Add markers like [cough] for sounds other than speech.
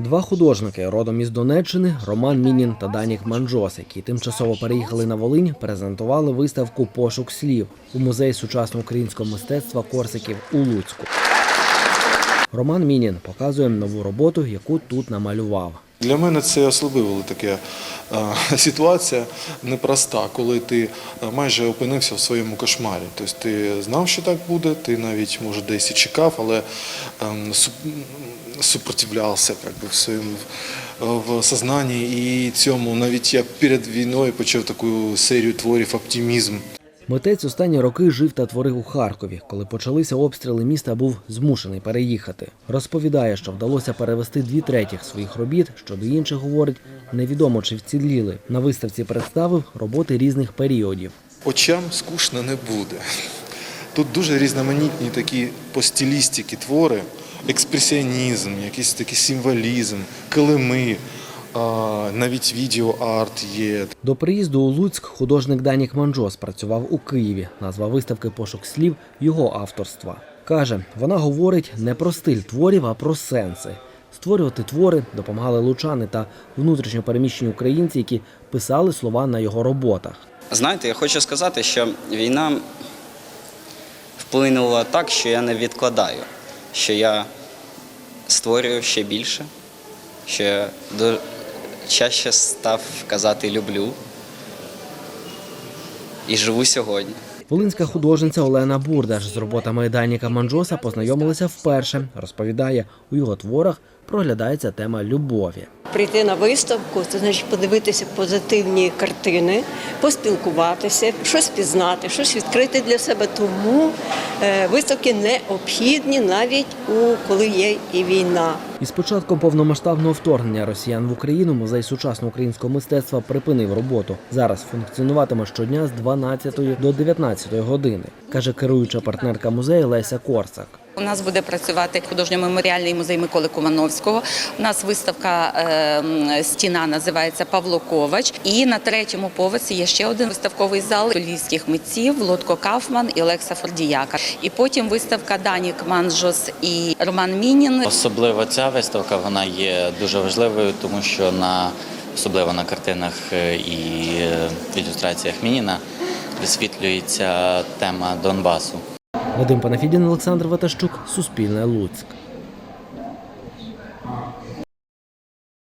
Два художники родом із Донеччини Роман Мінін та Данік Манджос, які тимчасово переїхали на Волинь, презентували виставку Пошук слів у музей сучасного українського мистецтва Корсиків у Луцьку. Роман Мінін показує нову роботу, яку тут намалював. Для мене це особливо така е, [laughs] ситуація непроста, коли ти е, майже опинився в своєму кошмарі. Тобто ти знав, що так буде, ти навіть може десь і чекав, але ем, супротивлявся в своєму в сознанні. І цьому навіть я перед війною почав таку серію творів оптимізм. Митець останні роки жив та творив у Харкові. Коли почалися обстріли міста, був змушений переїхати. Розповідає, що вдалося перевести дві третіх своїх робіт. Щодо інших говорить, невідомо чи вціліли. На виставці представив роботи різних періодів. очам скучно не буде. Тут дуже різноманітні такі по стилістиці твори, експресіонізм, якийсь такий символізм, килими, навіть відеоарт є. До приїзду у Луцьк художник Данік Манджос працював у Києві. Назва виставки Пошук слів його авторства. Каже, вона говорить не про стиль творів, а про сенси. Створювати твори допомагали лучани та внутрішньо переміщені українці, які писали слова на його роботах. Знаєте, я хочу сказати, що війна вплинула так, що я не відкладаю, що я створюю ще більше, що я до- чаще став казати люблю і живу сьогодні. Волинська художниця Олена Бурдаш з роботами Даніка Манджоса познайомилася вперше. Розповідає, у його творах проглядається тема любові. Прийти на виставку, це значить подивитися позитивні картини, поспілкуватися, щось пізнати, щось відкрити для себе. Тому виставки необхідні навіть у коли є і війна. Із початком повномасштабного вторгнення росіян в Україну музей сучасного українського мистецтва припинив роботу. Зараз функціонуватиме щодня з 12 до 19 години, каже керуюча партнерка музею Леся Корсак. У нас буде працювати художньо-меморіальний музей Миколи Кумановського. У нас виставка е, стіна називається Павло Ковач. І на третьому поверсі є ще один виставковий зал львівських митців Лотко Кафман і Олекса Фордіяка. І потім виставка Данік Манжос і Роман Мінін. Особливо ця виставка вона є дуже важливою, тому що на особливо на картинах е, і е, ілюстраціях Мініна висвітлюється тема Донбасу. Вадим Панафідін, Олександр Ватащук, Суспільне Луцьк.